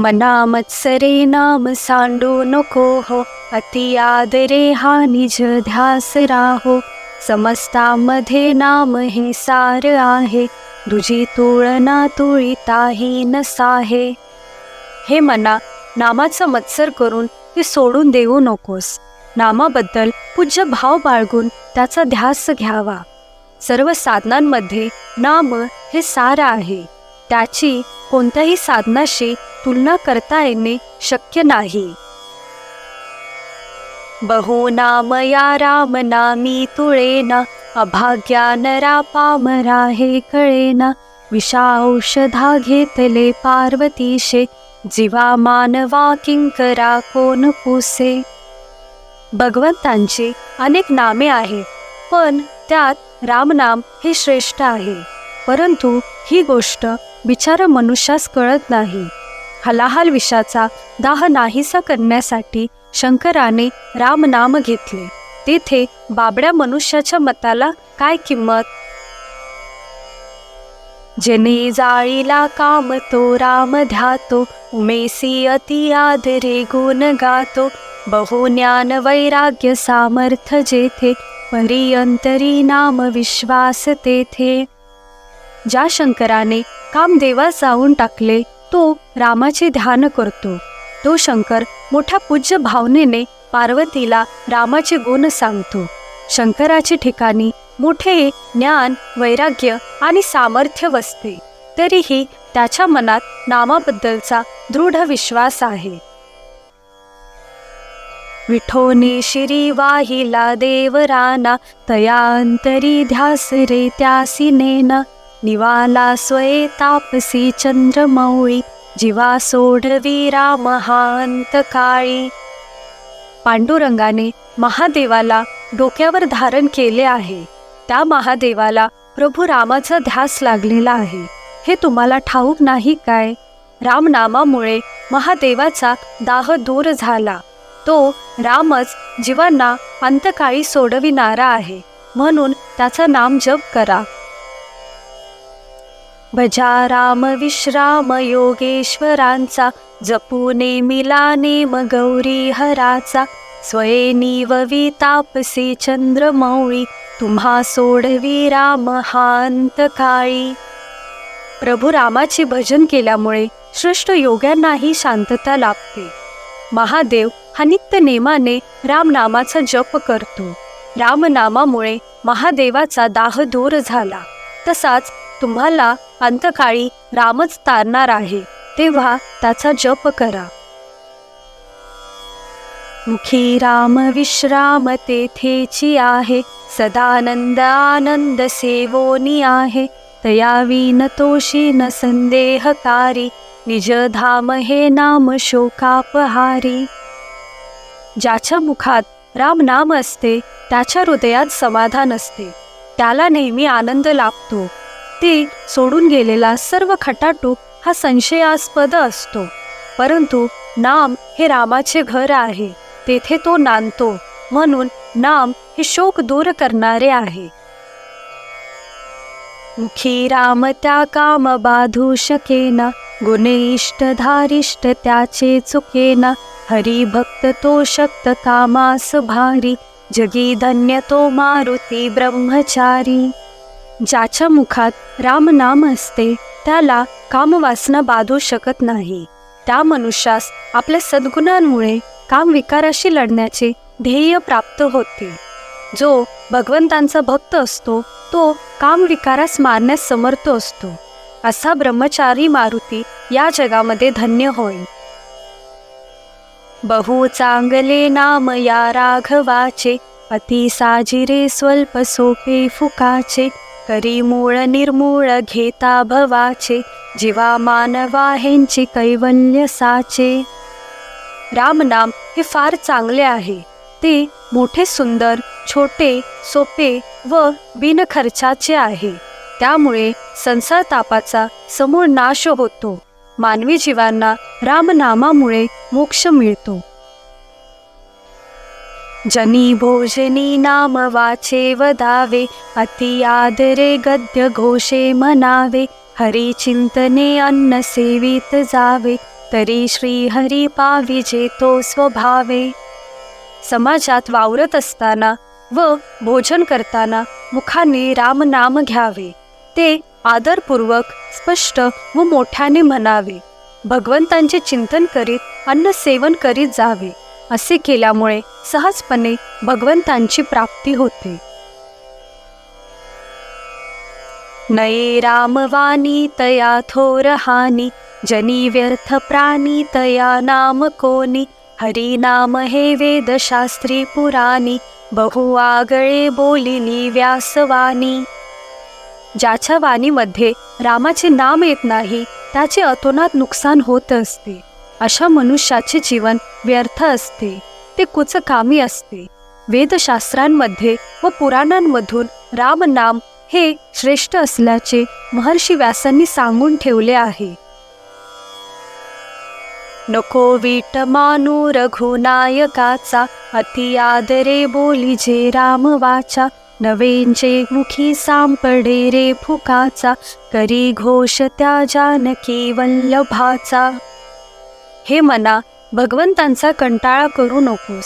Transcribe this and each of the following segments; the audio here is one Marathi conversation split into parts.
मना मत्सरे नाम सांडू नको हो अति आदरे हा निज ध्यास राहो. समस्तामध्ये नाम हे सार आहे तुझी तुळना तुळीताही नसाहे. हे मना नामाचा मत्सर करून ते सोडून देऊ नकोस. नामाबद्दल पूज्य भाव बाळगून त्याचा ध्यास घ्यावा. सर्व साधनांमध्ये नाम हे सार आहे. त्याची कोणत्याही साधनाशी तुलना करता येणे शक्य नाही. बहु नाम या राम नामी तुळेना अभाग्या नरा पामरा हे कळेना. विषा औषधा घेतले पार्वतीशे जीवा मानवा किंकरा कोण पुसे. भगवंतांची अनेक नामे आहेत पण त्यात रामनाम हे श्रेष्ठ आहे. परंतु ही गोष्ट बिचार मनुष्यास कळत नाही. हलाहल विषाचा दाह नाहीसा करण्यासाठी शंकराने रामनाम घेतले. तेथे बाबड्या मनुष्याच्या मताला काय किंमत? जने जाळीला काम तो राम ध्यातो उमेसी अति आदरे गुण गातो. बहु ज्ञान वैराग्य सामर्थ्य जेथे परियंतरी नाम विश्वास तेथे. ज्या शंकराने कामदेवास जाऊन टाकले तो रामाचे ध्यान करतो. तो शंकर मोठ्या पूज्य भावनेने पार्वतीला रामाचे गुण सांगतो. शंकराचे ठिकाणी मोठे ज्ञान वैराग्य आणि सामर्थ्य वसते. तरीही त्याच्या मनात नामाबद्दलचा दृढ विश्वास आहे. विठोनी शिरी वाहिला देवराना तयांतरी ध्यास रे त्यासी नेन निवाला स्वये तापसी चंद्रमौळी जीवा सोडवी महांत काळी. पांडुरंगाने महादेवाला डोक्यावर धारण केले आहे. त्या महादेवाला प्रभू रामाचा ध्यास लागलेला आहे. हे तुम्हाला ठाऊक नाही काय? रामनामामुळे महादेवाचा दाह दूर झाला. तो रामच जीवांना अंतकाळी सोडविणारा आहे. म्हणून त्याचं नाम जप करा. भजा राम विश्राम योगेश्वरांचा जपू मिला नेम गौरी हराचा. स्वये तापसी चंद्रमौळी तुम्हा सोडवी राम हांत काळी. प्रभू रामाचे भजन केल्यामुळे श्रेष्ठ योग्यांनाही शांतता लाभते. महादेव हा नित्य नेमाने रामनामाचा जप करतो. रामनामामुळे महादेवाचा दाह दूर झाला. तसाच तुम्हाला अंतकाळी रामच तारणार आहे. तेव्हा त्याचा जप करा. मुखी राम विश्राम तेथेची आहे. सदानंद आनंद सेवोनी आहे. तयावीन तोषी न संदेहकारी. निज धाम हे नाम शोकापहारी. ज्याच्या मुखात राम नाम असते त्याच्या हृदयात समाधान असते. त्याला नेहमी आनंद लाभतो. ते सोडून गेलेला सर्व खटाटूप हा संशयास्पद असतो. परंतु नाम हे रामाचे घर आहे. तेथे तो नांदतो. म्हणून नाम हे शोक दूर करणारे आहे. मुखी राम त्या काम बाधू शकेना. गुणे इष्ट धारिष्ट त्याचे चुकेना. हरी भक्त तो शक्त कामास भारी. जगी धन्य तो मारुती ब्रह्मचारी. ज्याच्या मुखात रामनाम असते त्याला कामवासना बाधू शकत नाही. त्या मनुष्यास आपल्या सद्गुणांमुळे कामविकाराशी लढण्याचे ध्येय प्राप्त होते. जो भगवंतांचा भक्त असतो तो कामविकारास मारण्यास समर्थ असतो. असा ब्रह्मचारी मारुती या जगामध्ये धन्य होय. बहु चांगले नाम या राघवाचे अति साजिरे स्वल्प सोपे फुकाचे करी मूळ निर्मूळ घेता भवाचे जीवा मानवाहेंची कैवल्य साचे. रामनाम हे फार चांगले आहे. ते मोठे सुंदर छोटे सोपे व बिनखर्चाचे आहे. त्यामुळे संसार तापाचा समूळ नाश होतो. मानवी जीवांना रामनामामुळे मोक्ष मिळतो. जनी भोजनी नाम वाचे वदावे अति आदरे गद्य घोषे मनावे हरी चिंतने अन्न सेवित जावे तरी श्री हरी पाविजे तो स्वभावे। समाजात वावरत असताना व भोजन करताना मुखाने रामनाम घ्यावे ते आदरपूर्वक स्पष्ट व मोठ्याने म्हणावे भगवंतांचे चिंतन करीत अन्न सेवन करीत जावे। असे केल्यामुळे सहजपणे भगवंतांची प्राप्ती होते. नये रामवाणी तया थोर हानी जनी व्यर्थ प्राणी तया नाम कोणी हरी नाम हे वेदशास्त्री पुराणी बहु आगळे बोलिली व्यासवाणी ज्याच्या वाणीमध्ये रामाचे नाम येत नाही त्याचे अतोनात नुकसान होत असते. अशा मनुष्याचे जीवन व्यर्थ असते. ते कुचकामी असते. वेदशास्त्रांमध्ये व पुराणांमधून रामनाम हे श्रेष्ठ असल्याचे महर्षी व्यासांनी सांगून ठेवले आहे. नको वीट मानू रघुनायकाचा अति आदरे बोली जे राम वाचा नवेंचे मुखी सांपडे रे फुकाचा करी घोष त्या जानकी वल्लभाचा. हे मना भगवंतांचा कंटाळा करू नकोस.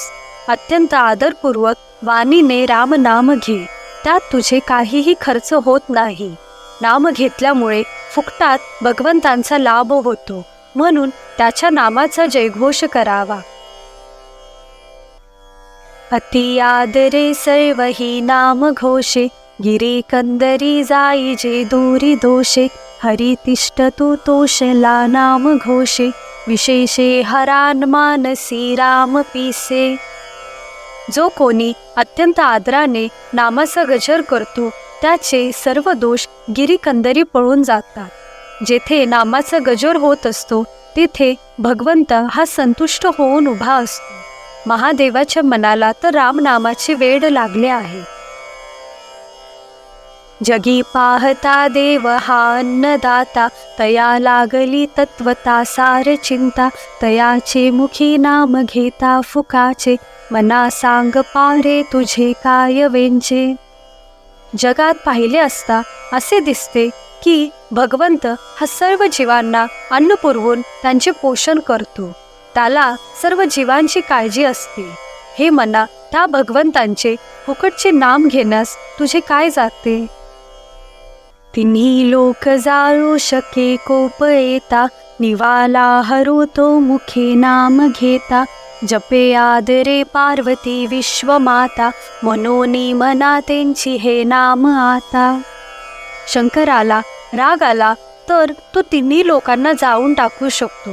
अत्यंत आदरपूर्वक वाणीने रामनाम घे. त्यात तुझे काहीही खर्च होत नाही. नाम घेतल्यामुळे फुकटात भगवंतांचा लाभ होतो. म्हणून त्याच्या नामाचा जयघोष करावा. अति आदरे सर्व ही नाम घोषे. गिरी कंदरी जाई जे दूरी दोषे. हरी तिष्ठ तू तोषला नाम घोषे. विशेषे हरान मानसी राम पिसे जो कोणी अत्यंत आदराने नामाचा गजर करतो त्याचे सर्व दोष गिरीकंदरी पळून जातात. जेथे नामाचा गजर होत असतो तिथे भगवंत हा संतुष्ट होऊन उभा असतो. महादेवाच्या मनाला तर रामनामाची वेड लागले आहे. जगी पाहता देव हा अन्नदाता तया लागली तत्वता सार चिंता तयाचे मुखी नाम घेता फुकाचे मना सांग पारे तुझे काय वेंचे. जगात पाहिले असता असे दिसते की भगवंत हा सर्व जीवांना अन्न पुरवून त्यांचे पोषण करतो. त्याला सर्व जीवांची काळजी असते. हे मना त्या भगवंतांचे फुकटचे नाम घेण्यास तुझे काय जाते? तिन्ही लोक जाळू शके कोप येता निवाला हरू तो मुखे नाम घेता. जपे आदरे पार्वती विश्वमाता मनोनी मना त्यांची हे नाम आता. शंकराला राग आला तर तो तिन्ही लोकांना जाळून टाकू शकतो.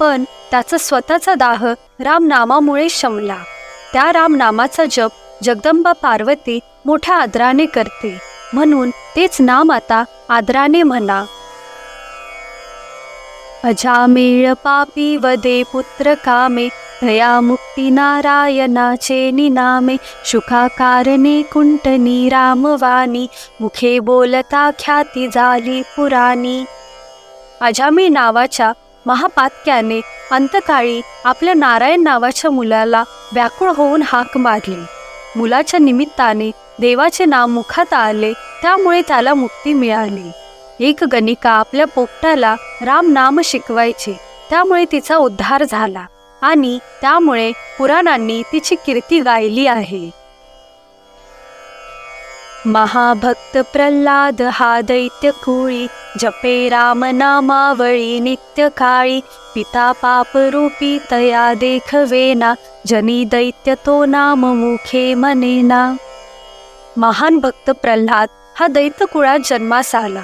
पण त्याचा स्वतःचा दाह रामनामामुळे शमला. त्या रामनामाचा जप जगदंबा पार्वती मोठ्या आदराने करते. म्हणून तेच नाम आता आदराने म्हणा. अजामेळ पापी वदे पुत्र कामे दया मुक्ती नारायणाचे निनामे शुखाकारणे कुंटनी रामवाणी मुखे बोलता ख्याती झाली पुराणी. अजामी नावाच्या महापात्याने अंतकाळी आपल्या नारायण नावाच्या मुलाला व्याकुळ होऊन हाक मारली. मुलाच्या निमित्ताने देवाचे नाव मुखात आले त्यामुळे त्याला मुक्ती मिळाली. एक गणिका आपल्या पोपटाला राम नाम शिकवायचे त्यामुळे तिचा उद्धार झाला आणि त्यामुळे पुराणांनी तिची कीर्ती गायली आहे. महाभक्त प्रल्हाद हा दैत्य कुळी जपे राम नामावळी नित्य काळी पिता पाप रूपी तया देखवेना जनी दैत्य तो नाम मुखे मनेना. महान भक्त प्रल्हाद हा दैत्यकुळात जन्मास आला.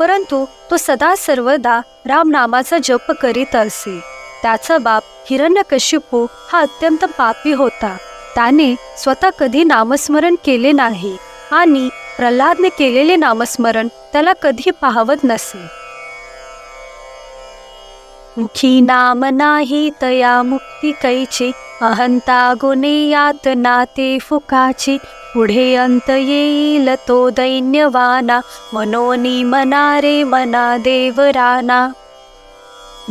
परंतु तो सदा सर्वदा रामनामाचा जप करीत असे. त्याचा बाप हिरण्यकशिपू हा अत्यंत पापी होता. त्याने स्वतः कधी नामस्मरण केले नाही आणि प्रल्हादने केलेले नामस्मरण त्याला कधी पाहवत नसे. मुखी नाम नाही तया मुक्ती कैची अहंता गुणे यातना ते फुकाची पुढे अंत येईल तो दैन्यवाना. मनोनी मना रे मना देवराना.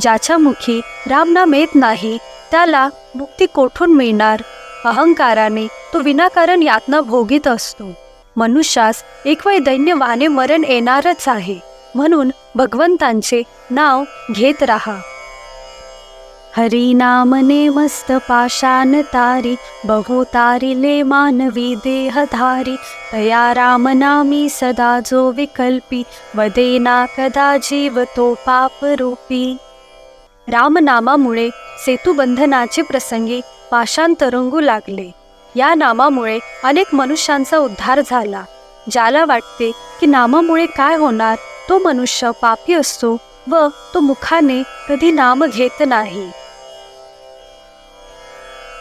ज्याच्या मुखी रामनाम येत नाही त्याला मुक्ती कोठून मिळणार? अहंकाराने तो विनाकारण यातना भोगीत असतो. मनुष्यास एक वेळ दैन्यवाने मरण येणारच आहे. म्हणून भगवंतांचे नाव घेत राहा. हरी नामने मस्त पाषाण तारी बहुतारिले मानवी देहधारी तया रामनामी सदा जो विकल्पी वदेना कदा जीव तो पापरूपी. रामनामामुळे सेतुबंधनाचे प्रसंगी पाषाण तरंगू लागले. या नामामुळे अनेक मनुष्यांचा उद्धार झाला. ज्याला वाटते की नामामुळे काय होणार तो मनुष्य पापी असतो व तो मुखाने कधी नाम घेत नाही.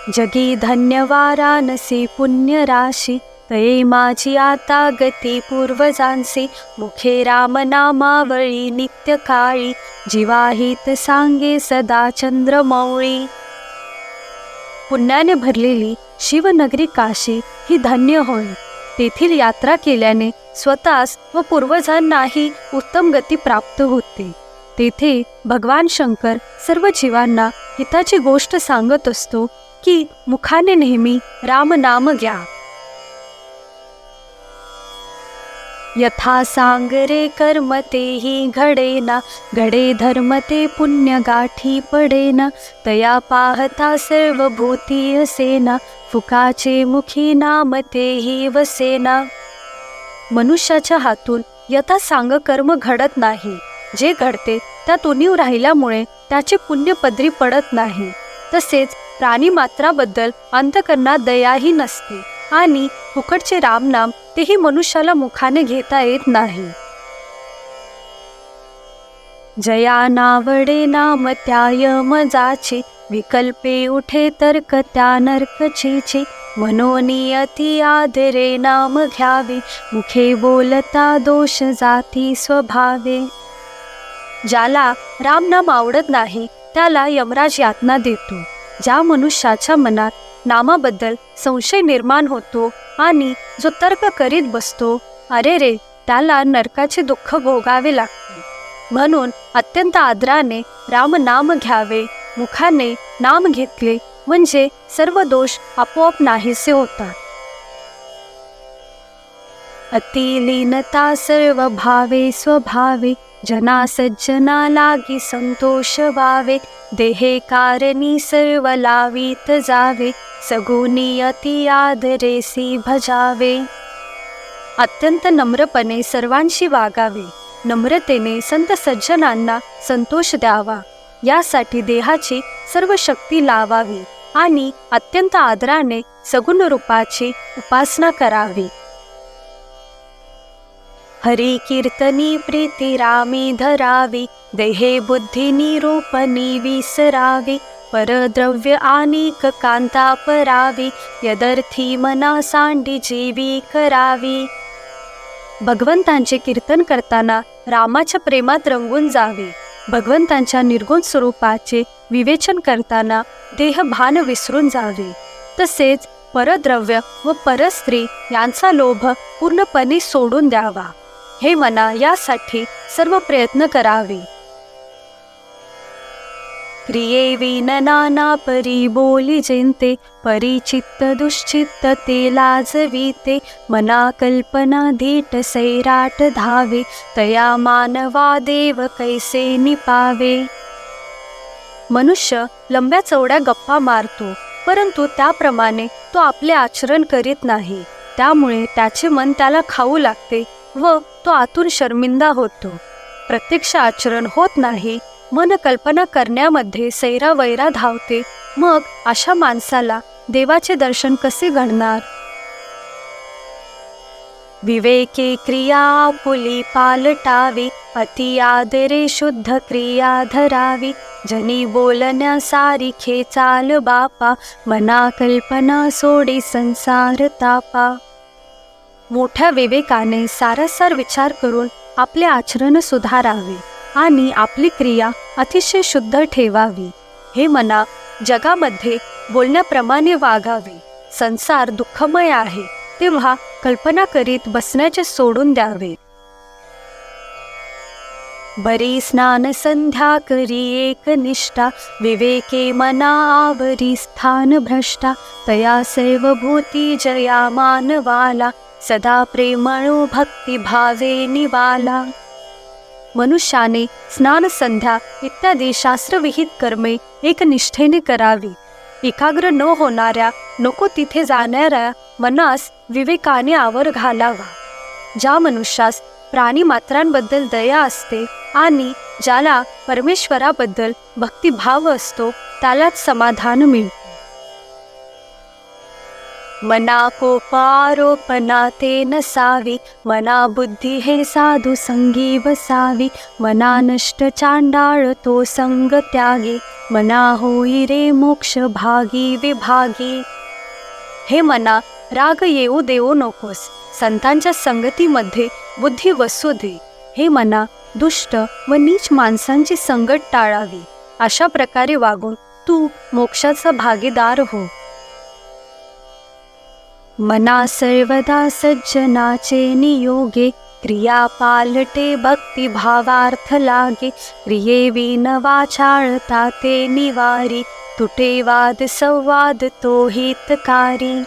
जगी धन्यवारानसी पुण्य राशी तये माझी आता गती पूर्वजांसी मुखे राम नामावळी नित्य काळी जीवाहित सांगे सदा चंद्रमौळी। पुण्याने भरलेली शिवनगरी काशी ही धन्य होय। तेथील यात्रा केल्याने स्वतःस व पूर्वजांनाही उत्तम गती प्राप्त होते। तेथे भगवान शंकर सर्व जीवांना हिताची गोष्ट सांगत असतो की मुखाने नेहमी राम नाम घ्या. यथा सांगरे कर्म तेही घडेना घडे धर्म ते पुण्य गाठी पडेना तया पाहता सर्व भूती असेना फुकाचे मुखी नाम तेही वसेना. मनुष्याच्या हातून यथा सांग कर्म घडत नाही जे घडते त्यात उणीव राहिल्यामुळे त्याचे पुण्य पदरी पडत नाही तसेच प्राणी मात्राबद्दल अंतकरणात दयाही नसते आणि फुकटचे रामनाम तेही मनुष्याला मुखाने घेता येत नाही. जया नावडे नाम त्याय मजाचे विकल्पे उठे तर्क त्या नर्कचीचे मनोनियती आदरे नाम घ्यावे मुखे बोलता दोष जाती स्वभावे. ज्याला रामनाम आवडत नाही त्याला यमराज यातना देतो. ज्या मनुष्याच्या मनात नामाबद्दल संशय निर्माण होतो आणि जो तर्क करीत बसतो अरे रे त्याला नरकाचे दुःख भोगावे लागते. म्हणून अत्यंत आदराने राम नाम घ्यावे मुखाने नाम घेतले म्हणजे सर्व दोष आपोआप नाहीसे होतात. अतिलीनता सर्व भावे स्वभावे जना सज्जना लागी संतोष वावे देहे कारणी सर्व लावीत जावे सगुणी अति आदरेसी भजावे. अत्यंत नम्रपणे सर्वांशी वागावे नम्रतेने संत सज्जनांना संतोष द्यावा यासाठी देहाची सर्व शक्ती लावावी आणि अत्यंत आदराने सगुण रूपाची उपासना करावी. हरी कीर्तनी प्रीती रामी धरावी देहे बुद्धी निरूपणी विसरावी परद्रव्य आनिक कांता परावी यदर्थी मना सांडी जीवी करावी. भगवंतांचे कीर्तन करताना रामाच्या प्रेमात रंगून जावे. भगवंतांच्या निर्गुण स्वरूपाचे विवेचन करताना देह भान विसरून जावे. तसेच परद्रव्य व परस्त्री यांचा लोभ पूर्णपणे सोडून द्यावा. हे मना यासाठी सर्व प्रयत्न करावे. क्रिये नाना परी बोली जिंते परिचित्त दुश्चित्त ते लाजवीते मना कल्पना धीट सैराट धावे तया मानवा देव कैसे निपावे. मनुष्य लंब्या चौड्या गप्पा मारतो परंतु त्याप्रमाणे तो आपले आचरण करीत नाही. त्यामुळे त्याचे मन त्याला खाऊ लागते. व तो आतून शर्मिंदा होतो. प्रत्यक्ष आचरण होत नाही. मन कल्पना करण्यामध्ये सैरा वैरा धावते. मग अशा माणसाला देवाचे दर्शन कसे घडणार? विवेके क्रिया पुली पालटावी. अति आदरे शुद्ध क्रिया धरावी. जनी बोलण्या सारिखे चाल बापा. मना कल्पना सोडी संसार तापा. मोठ्या विवेकाने सारासार विचार करून आपले आचरण सुधारावे आणि आपली क्रिया अतिशय शुद्ध ठेवावी. हे मना जगामध्ये बोलण्याप्रमाणे वागावे. संसार दुःखमय आहे तेव्हा कल्पना करीत बसण्याचे सोडून द्यावे. बरी स्नान संध्या करी एक निष्ठा विवेके मना आवरी स्थान भ्रष्टा तया सर्व भूती जया मानवाला सदा प्रेमळो भक्ती भावे निवाला मनुष्याने स्नान संध्या इत्यादी शास्त्रविहित कर्मे एक निष्ठेने करावी एकाग्र न होणाऱ्या नको तिथे जाणाऱ्या मनास विवेकाने आवर घालावा ज्या मनुष्यास प्राणीमात्रांबद्दल दया असते आणि ज्याला परमेश्वराबद्दल भक्तिभाव असतो त्यालाच समाधान मिळते. मना कोपारोपणा ते नसावी मना बुद्धी हे साधू संगी बसावी मना नष्ट चांडाळ तो संग त्यागी मना होई रे मोक्ष भागी विभागी. हे मना राग येऊ देऊ नकोस. संतांच्या संगतीमध्ये बुद्धी वसू दे हे मना दुष्ट व नीच माणसांची संगत टाळावी. अशा प्रकारे वागून तू मोक्षाचा भागीदार हो. मना सर्वदा सज्जनाचे नियोगे क्रिया पालटे भक्ती भावार्थ लागे. क्रिये विन वाचाळता ते निवारी तुटे वाद संवाद तो हितकारी.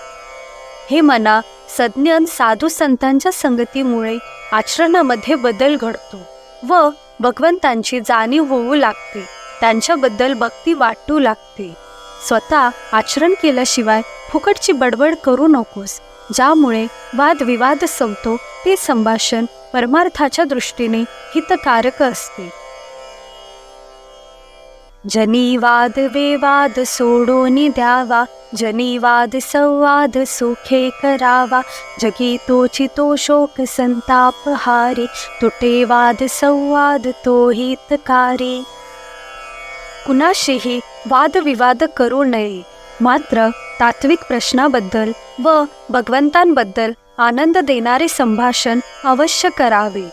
हे मना सज्ञान साधू संतांच्या संगतीमुळे आचरणामध्ये बदल घडतो व भगवंतांची जाणीव होऊ लागते. त्यांच्याबद्दल भक्ती वाटू लागते. स्वतः आचरण केल्याशिवाय फुकटची बडबड करू नकोस ज्यामुळे वादविवाद संपतो ते संभाषण परमार्थाच्या दृष्टीने हितकारक असते. जनी वाद विवाद सोडून द्यावा. जनी वाद संवाद सुखे करावा. जगी तोची तो शोक संताप हारी. तुटे वाद संवाद तो हितकारी कुणाशीही वादविवाद करू नये. मात्र तात्विक प्रश्नाबद्दल व भगवंतांबद्दल आनंद देणारे संभाषण अवश्य करावे.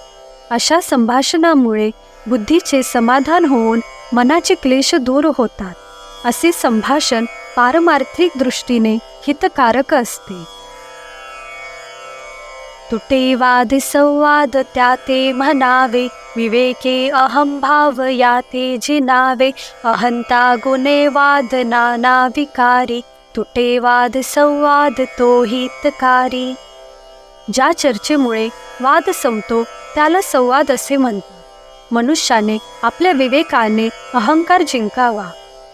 अशा संभाषणामुळे बुद्धीचे समाधान होऊन मनाचे क्लेश दूर होतात. असे संभाषण पारमार्थिक दृष्टीने हितकारक असते. तुटे वाद संवाद त्या ते म्हणावे विवेके अहम भाव या ते जिनावे अहंता गुणे वाद नाना विकारी तुटे वाद संवाद तो हितकारी. ज्या चर्चेमुळे वाद संपतो त्याला संवाद असे म्हणतात. मनुष्याने आपल्या विवेकाने अहंकार जिंकावा.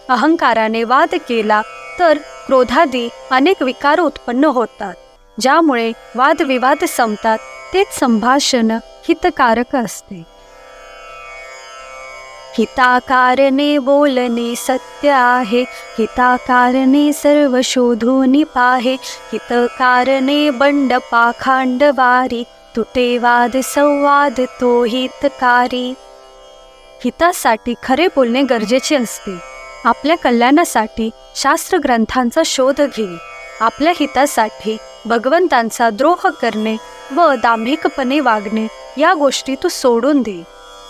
अहंकाराने वाद केला तर क्रोधादी अनेक विकार उत्पन्न होतात. ज्यामुळे वादविवाद संपतात तेच संभाषण हितकारक असते. हिताकारणे बोलणे सत्य आहे हिताकारणे सर्व शोधून पाहे हितकारणे बंड पाखांड वारी तुटे वाद संवाद तो हितकारी. हितासाठी खरे बोलणे गरजेचे असते. आपल्या कल्याणासाठी शास्त्र ग्रंथांचा शोध घे. आपल्या हितासाठी भगवंतांचा द्रोह करणे व दांभिकपणे वागणे या गोष्टी तू सोडून दे.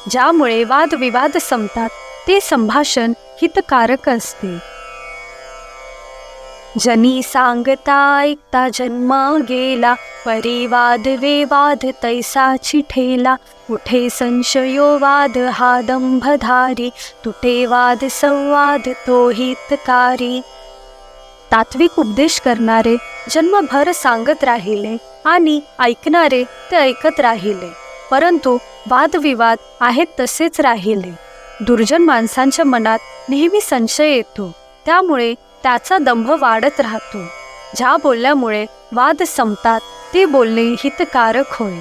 ज्यामुळे वादविवाद संपतात ते संभाषण हितकारक असते. जनी सांगता ऐकता जन्म गेला. परिवाद वेवाद तैसाची ठेला. उठे संशयो वाद हा दंभधारी तुटे वाद संवाद तो हितकारी. तात्विक उपदेश करणारे जन्मभर सांगत राहिले आणि ऐकणारे ते ऐकत राहिले. परंतु वादविवाद आहेत तसेच राहिले. दुर्जन माणसांच्या मनात नेहमी संशय येतो. त्यामुळे त्याचा दंभ वाढत राहतो. ज्या बोलल्यामुळे वाद संपतात ते बोलणे हितकारक होय.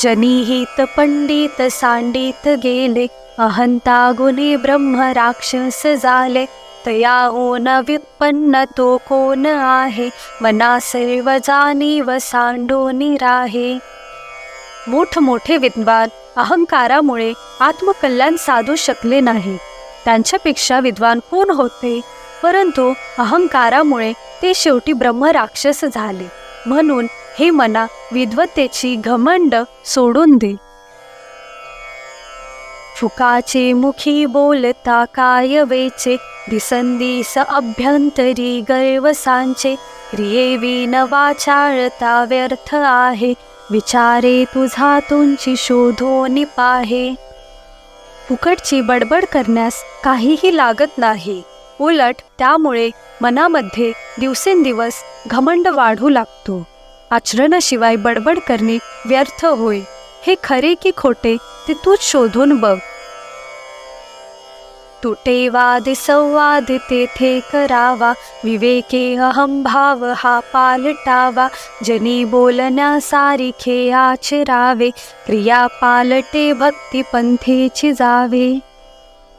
जनिहित पंडित सांडित गेले अहंता गुणे ब्रह्म राक्षस झाले तया ओन व्युत्पन्न तो कोण आहे? मना सर्व व सांडोनी राहे. मोठमोठे विद्वान अहंकारामुळे आत्मकल्याण साधू शकले नाही. त्यांच्यापेक्षा विद्वान कोण होते? परंतु अहंकारामुळे ते शेवटी ब्रह्म राक्षस झाले. म्हणून हे मना विद्वत्तेची घमंड सोडून दे. फुकाचे मुखी बोलता काय वेचे दिसंदिस अभ्यंतरी गर्व सांचे क्रिये विन वाचाळता व्यर्थ आहे विचारे तुझा तुमची शोधो पाहे फुकटची बडबड करण्यास काहीही लागत नाही. उलट त्यामुळे मनामध्ये दिवसेंदिवस घमंड वाढू लागतो. आचरणाशिवाय बडबड करणे व्यर्थ होय. हे खरे की खोटे ते तूच शोधून बघ. तुटे वाद संवाद तेथे करावा विवेके अहम भाव हा पालटावा जनी बोलण्या सारिखे आचरावे क्रिया पालटे भक्ती पंथेची जावे.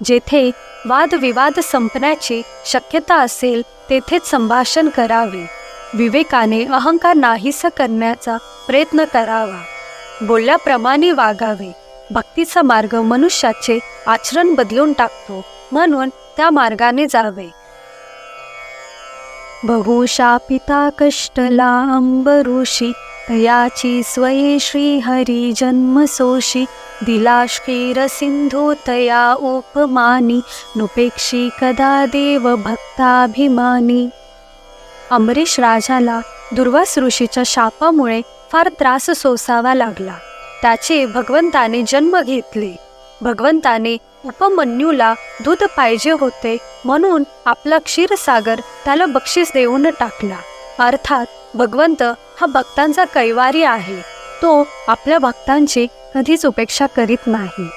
जेथे वादविवाद संपण्याची शक्यता असेल तेथेच संभाषण करावे. विवेकाने अहंकार नाहीसा करण्याचा प्रयत्न करावा. बोलल्याप्रमाणे वागावे. भक्तीचा मार्ग मनुष्याचे आचरण बदलून टाकतो. म्हणून त्या मार्गाने जावे. बहुशा पिता कष्टला अंबऋषी तयाची स्वये श्रीहरी जन्म सोशी दिलाश्कीर सिंधू तया उपमानी नुपेक्षी कदा देव भक्ताभिमानी. अमरीश राजाला दुर्वास ऋषीच्या शापामुळे फार त्रास सोसावा लागला. त्याचे भगवंताने जन्म घेतले. भगवंताने उपमन्यूला दूध पाहिजे होते म्हणून आपला क्षीरसागर त्याला बक्षीस देऊन टाकला. अर्थात भगवंत हा भक्तांचा कैवारी आहे. तो आपल्या भक्तांची कधीच उपेक्षा करीत नाही.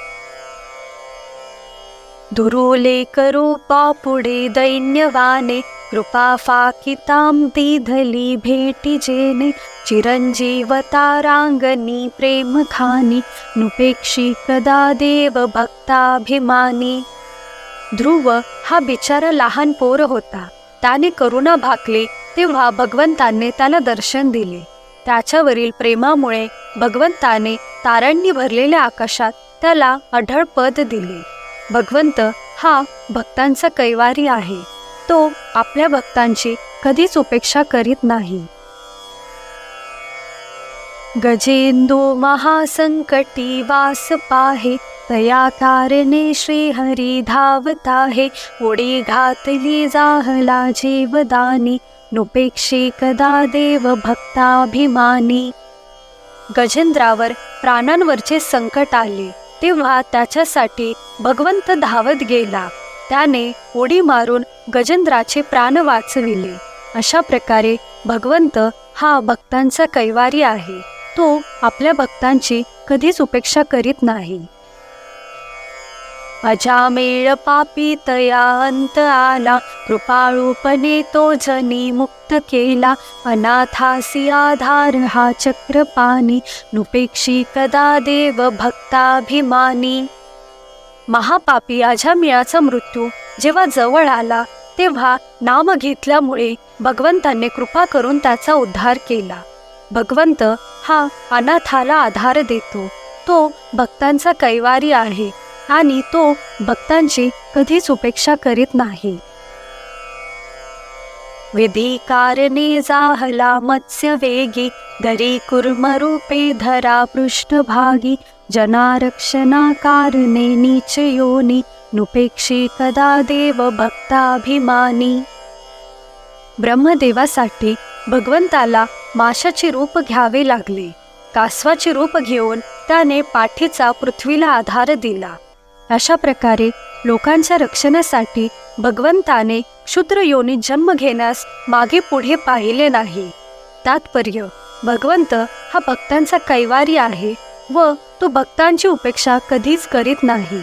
दुरुले करूपा पुढे दैन्यवाने कृपा फाकिताम दिधली भेटी जेने चिरंजीव तारांगणी प्रेम खानी नुपेक्षी कदा देव भक्ताभिमानी। ध्रुव हा बिचारा लहान पोर होता. त्याने करुणा भाकली तेव्हा भगवंताने त्याला दर्शन दिले. त्याच्यावरील प्रेमामुळे भगवंताने तारांनी भरलेल्या आकाशात त्याला अढळ पद दिले. भगवंत हा भक्तांचा कैवारी आहे. तो आपल्या भक्तांची कधीच उपेक्षा करीत नाही. गजेंदू महासंकटी वास पाहे तया कारणे श्रीहरी धावत आहे उडी घातली जाहला जीवदानी नुपेक्षी कदा देव भक्ताभिमानी. गजेंद्रावर प्राणांवरचे संकट आले तेव्हा त्याच्यासाठी भगवंत धावत गेला. त्याने उडी मारून गजेंद्राचे प्राण वाचविले. अशा प्रकारे भगवंत हा भक्तांचा कैवारी आहे. तो आपल्या भक्तांची कधीच उपेक्षा करीत नाही. अजामेळ पापी तया अंत आला. कृपाळूपणे तो जनी मुक्त केला. अनाथासी आधार हा चक्रपाणी. नुपेक्षी कदा देव भक्ताभिमानी? महापापी अजामियाचा मृत्यू जेव्हा जवळ आला तेव्हा नाम घेतल्यामुळे भगवंताने कृपा करून त्याचा उद्धार केला. भगवंत हा अनाथाला आधार देतो. तो भक्तांचा कैवारी आहे आणि तो भक्तांची कधीच उपेक्षा करीत नाही. विधी कारणे जाहला मत्स्य वेगी घरी कुर्मरूपे धरा पृष्ठभागी जनारक्षणाकारणे नीचयोनि योनी नुपेक्षी कदा देव भक्ताभिमानी ब्रह्मदेवासाठी भगवंताला माशाचे रूप घ्यावे लागले. कासवाचे रूप घेऊन त्याने पाठीचा पृथ्वीला आधार दिला. अशा प्रकारे लोकांच्या रक्षणासाठी भगवंताने क्षुद्र योनी जन्म घेण्यास मागे पुढे पाहिले नाही. तात्पर्य भगवंत हा भक्तांचा कैवारी आहे. व तो भक्तांची उपेक्षा कधीच करीत नाही.